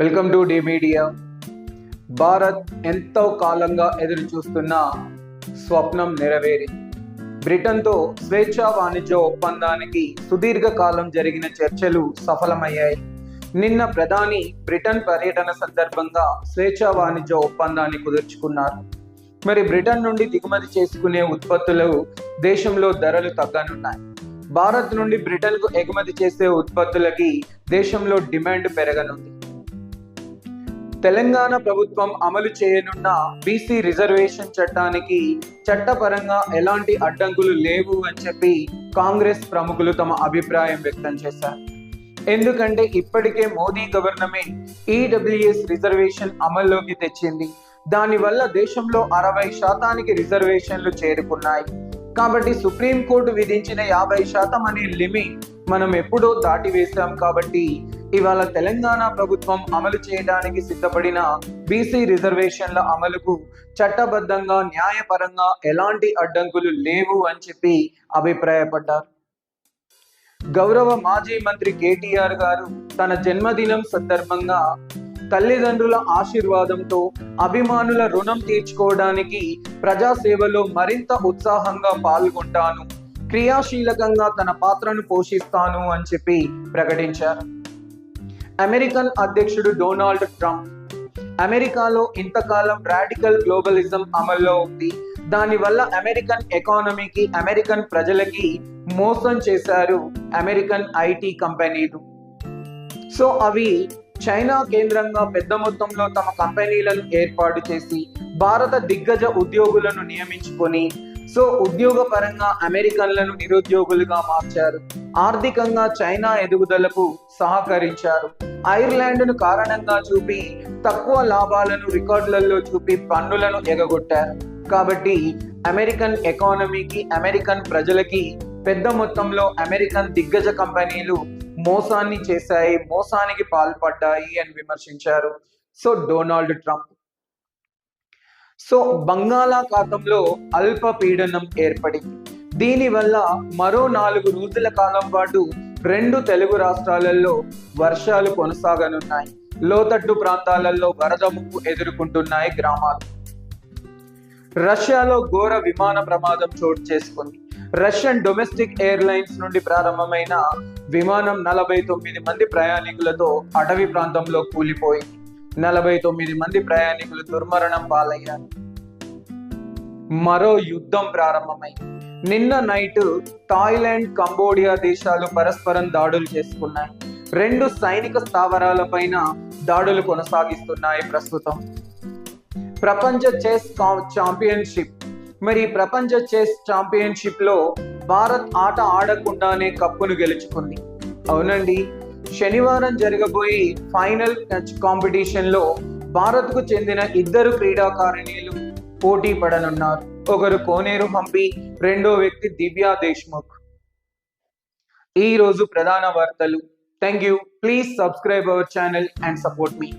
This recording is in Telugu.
Welcome to the media. Bharat ఎంతో కాలంగా ఎదురు చూస్తున్న స్వప్నం నెరవేరి. బ్రిటన్తో స్వేచ్ఛా వాణిజ్య ఒప్పందానికి సుదీర్ఘ కాలం జరిగిన చర్చలు సఫలమయ్యాయి. నిన్న ప్రధాని బ్రిటన్ పర్యటన సందర్భంగా స్వేచ్ఛా వాణిజ్య ఒప్పందాన్ని కుదుర్చుకున్నారు. మరి బ్రిటన్ నుండి దిగుమతి చేసుకునే ఉత్పత్తులు దేశంలో ధరలు తగ్గనున్నాయి. భారత్ నుండి బ్రిటన్కు ఎగుమతి చేసే ఉత్పత్తులకి దేశంలో డిమాండ్ పెరగనుంది. తెలంగాణ ప్రభుత్వం అమలు చేయనున్న బీసీ రిజర్వేషన్ చట్టానికి చట్టపరంగా ఎలాంటి అడ్డంకులు లేవు అని చెప్పి కాంగ్రెస్ ప్రముఖులు తమ అభిప్రాయం వ్యక్తం చేశారు. ఎందుకంటే ఇప్పటికే మోదీ గవర్నమెంట్ ఈడబ్ల్యూఎస్ రిజర్వేషన్ అమల్లోకి తెచ్చింది. దానివల్ల దేశంలో అరవై శాతానికి రిజర్వేషన్లు చేరుకున్నాయి. కాబట్టి సుప్రీంకోర్టు విధించిన యాభై శాతం అనే లిమిట్ మనం ఎప్పుడో దాటివేశాం కాబట్టి ఇవాళ తెలంగాణ ప్రభుత్వం అమలు చేయడానికి సిద్ధపడిన బీసీ రిజర్వేషన్ల అమలుకు చట్టబద్ధంగా న్యాయపరంగా ఎలాంటి అడ్డంకులు లేవు అని చెప్పి అభిప్రాయపడ్డారు. గౌరవ మాజీ మంత్రి కేటీఆర్ గారు తన జన్మదినం సందర్భంగా తల్లిదండ్రుల ఆశీర్వాదంతో అభిమానుల రుణం తీర్చుకోవడానికి ప్రజాసేవలో మరింత ఉత్సాహంగా పాల్గొంటాను క్రియాశీలకంగా తన పాత్రను పోషిస్తాను అని చెప్పి ప్రకటించారు. అమెరికన్ అధ్యక్షుడు డొనాల్డ్ ట్రంప్. అమెరికాలో ఇంతకాలం రాడికల్ గ్లోబలిజం అమల్లో ఉంది. దానివల్ల అమెరికన్ ఎకానమీకి అమెరికన్ ప్రజలకి మోసం చేశారు అమెరికన్ ఐటీ కంపెనీలు. సో అవి చైనా కేంద్రంగా పెద్ద మొత్తంలో తమ కంపెనీలను ఏర్పాటు చేసి భారత దిగ్గజ ఉద్యోగులను నియమించుకొని సో ఉద్యోగ పరంగా అమెరికన్లను నిరుద్యోగులుగా మార్చారు. ఆర్థికంగా చైనా ఎదుగుదలకు సహకరించారు. ఐర్లాండ్ను కారణంగా చూపి తక్కువ లాభాలను రికార్డులలో చూపి పన్నులను ఎగగొట్టారు. కాబట్టి అమెరికన్ ఎకానమీకి అమెరికన్ ప్రజలకి పెద్ద మొత్తంలో అమెరికన్ దిగ్గజ కంపెనీలు మోసాన్ని చేశాయి మోసానికి పాల్పడ్డాయి అని విమర్శించారు. సో డొనాల్డ్ ట్రంప్ సో బంగాళాఖాతంలో అల్పపీడనం ఏర్పడింది. దీనివల్ల మరో నాలుగు రోజుల కాలం పాటు రెండు తెలుగు రాష్ట్రాలలో వర్షాలు కొనసాగనున్నాయి. లోతట్టు ప్రాంతాలలో వరద ముప్పు ఎదుర్కొంటున్నాయి గ్రామాలు. రష్యాలో ఘోర విమాన ప్రమాదం చోటు చేసుకుంది. రష్యన్ డొమెస్టిక్ ఎయిర్లైన్స్ నుండి ప్రారంభమైన విమానం నలభై తొమ్మిది మంది ప్రయాణికులతో అటవీ ప్రాంతంలో కూలిపోయింది. నలభై తొమ్మిది మంది ప్రయాణికులు దుర్మరణం పాలయ్యారు. మరో యుద్ధం ప్రారంభమైంది. నిన్న నైట్ థాయిలాండ్ కంబోడియా దేశాలు పరస్పరం దాడులు చేసుకున్నాయి. రెండు సైనిక స్థావరాలపైన దాడులు కొనసాగిస్తున్నాయి ప్రస్తుతం. ప్రపంచ చెస్ ఛాంపియన్షిప్. మరి ప్రపంచ చెస్ ఛాంపియన్షిప్లో భారత్ ఆట ఆడకుండానే కప్పును గెలుచుకుంది. అవునండి. శనివారం జరగబోయే ఫైనల్ టచ్ కాంపిటీషన్లో భారత్కు చెందిన ఇద్దరు క్రీడాకారిణీలు పోటీ పడనున్నారు. ఒకరు కోనేరు హంపి రెండో వ్యక్తి దివ్యా దేశ్ముఖ్. ఈ రోజు ప్రధాన వార్తలు. Thank you please subscribe our channel and support me.